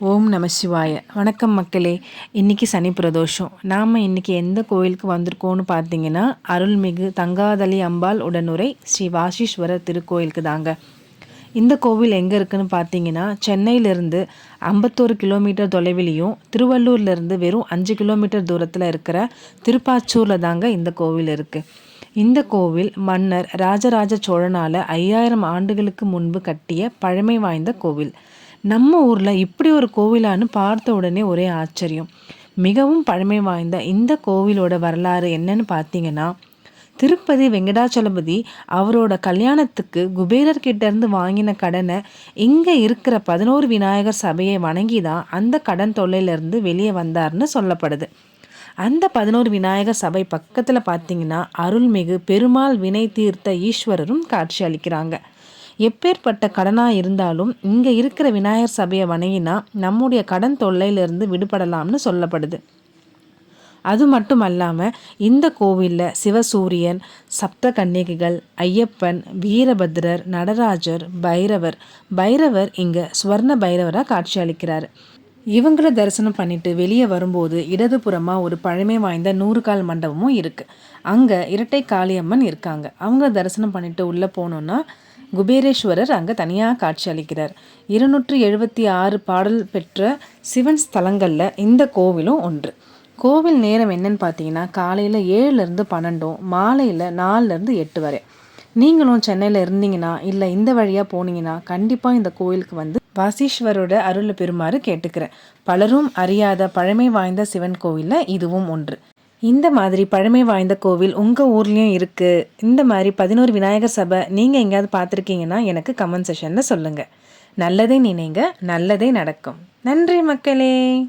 ஓம் நம சிவாய. வணக்கம் மக்களே. இன்றைக்கி சனி பிரதோஷம். நாம் இன்றைக்கி எந்த கோயிலுக்கு வந்திருக்கோன்னு பார்த்தீங்கன்னா அருள்மிகு தங்காதலி அம்பாள் உடனுரை ஸ்ரீ வாசீஸ்வரர் திருக்கோயிலுக்கு தாங்க. இந்த கோவில் எங்கே இருக்குதுன்னு பார்த்தீங்கன்னா சென்னையிலேருந்து ஐம்பத்தோரு கிலோமீட்டர் தொலைவிலையும் திருவள்ளூர்லேருந்து வெறும் அஞ்சு கிலோமீட்டர் தூரத்தில் இருக்கிற திருப்பாச்சூரில் தாங்க இந்த கோவில் இருக்குது இந்த கோவில் மன்னர் ராஜராஜ சோழனால் ஐயாயிரம் ஆண்டுகளுக்கு முன்பு கட்டிய பழமை வாய்ந்த கோவில். நம்ம ஊரில் இப்படி ஒரு கோவிலான்னு பார்த்த உடனே ஒரே ஆச்சரியம். மிகவும் பழமை வாய்ந்த இந்த கோவிலோட வரலாறு என்னன்னு பார்த்தீங்கன்னா திருப்பதி வெங்கடாச்சலபதி அவரோட கல்யாணத்துக்கு குபேரர்கிட்ட இருந்து வாங்கின கடனை இங்கே இருக்கிற பதினோரு விநாயகர் சபையை வணங்கி தான் அந்த கடன் தொல்லையிலேருந்து வெளியே வந்தார்னு சொல்லப்படுது. அந்த பதினோரு விநாயகர் சபை பக்கத்தில் பார்த்தீங்கன்னா அருள்மிகு பெருமாள் வினை தீர்த்த ஈஸ்வரரும் காட்சி அளிக்கிறாங்க. எப்பேற்பட்ட கடனாக இருந்தாலும் இங்கே இருக்கிற விநாயகர் சபையை வணங்கினா நம்முடைய கடன் தொல்லையிலிருந்து விடுபடலாம்னு சொல்லப்படுது. அது மட்டும் அல்லாமல் இந்த கோவிலில் சிவசூரியன் சப்த கன்னிகைகள் ஐயப்பன் வீரபத்ரர் நடராஜர் பைரவர் பைரவர் இங்கே ஸ்வர்ண பைரவராக காட்சியளிக்கிறார் இவங்களை இவங்கள தரிசனம் பண்ணிட்டு வெளியே வரும்போது இடதுபுறமாக ஒரு பழமை வாய்ந்த நூறு கால் மண்டபமும் இருக்குது அங்கே இரட்டை காளியம்மன் இருக்காங்க. அவங்க தரிசனம் பண்ணிட்டு உள்ளே போனோன்னா குபேரேஸ்வரர் அங்கே தனியாக காட்சி அளிக்கிறார். இருநூற்றி எழுபத்தி ஆறு பாடல் பெற்ற சிவன் ஸ்தலங்களில் இந்த கோவிலும் ஒன்று. கோவில் நேரம் என்னன்னு பார்த்தீங்கன்னா காலையில் ஏழுலேருந்து பன்னெண்டும் மாலையில் நாலுலேருந்து எட்டு வரை. நீங்களும் சென்னையில் இருந்தீங்கன்னா இல்லை இந்த வழியாக போனீங்கன்னா கண்டிப்பாக இந்த கோயிலுக்கு வந்து வாசீஸ்வரோட அருளை பெறுமாறு கேட்டுக்கிறேன். பலரும் அறியாத பழமை வாய்ந்த சிவன் கோவிலில் இதுவும் ஒன்று. இந்த மாதிரி பழமை வாய்ந்த கோவில் உங்கள் ஊர்லேயும் இருக்குது இந்த மாதிரி பதினோரு விநாயகர் சபை நீங்கள் எங்கேயாவது பார்த்துருக்கீங்கன்னா எனக்கு கமெண்ட் செஷனில் சொல்லுங்கள் நல்லதே நினைங்க நல்லதே நடக்கும். நன்றி மக்களே.